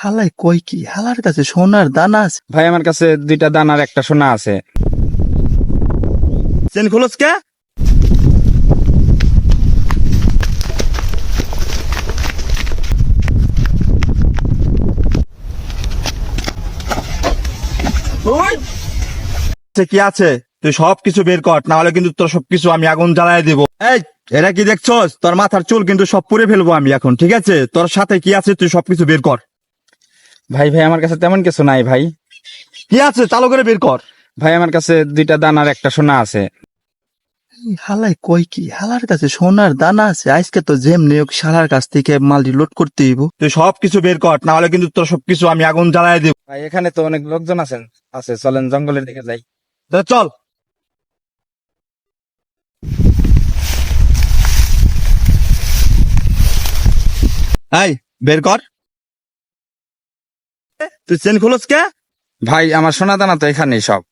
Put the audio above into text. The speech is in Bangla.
হালাই কই কি? হালার কাছে সোনার দানা আছে। ভাই আমার কাছে দুইটা দানার একটা সোনা আছে। চেন খোলস কে? কি আছে? তুই সব কিছু বের কর না হলে কিন্তু তোর সবকিছু আমি আগুন জ্বালায় দিব। এই এরা কি দেখছস? তোর মাথার চুল কিন্তু সব পুড়ে ফেলব আমি এখন ঠিক আছে? তোর সাথে কি আছে তুই সবকিছু বের কর। ভাই ভাই আমার কাছে তেমন কিছু নাই ভাই। কি আছে? চালু করে বের কর। ভাই আমার কাছে দুইটা দানার একটা সোনা আছে। হালাই কই কি? হালার কাছে সোনার দানা আছে। আজকে তো যেমনি হোক শালার কাছ থেকে মালটি লোড করতে হইব। তুই সব কিছু বের কর না হলে কিন্তু তোর সবকিছু আমি আগুন জ্বালায় দেব। ভাই এখানে তো অনেক লোকজন আছেন আছে চলেন জঙ্গলের দিকে যাই। চল। এই বের কর। তুই চেন খুলস কে? ভাই আমার সোনা দানা তো এখানেই সব।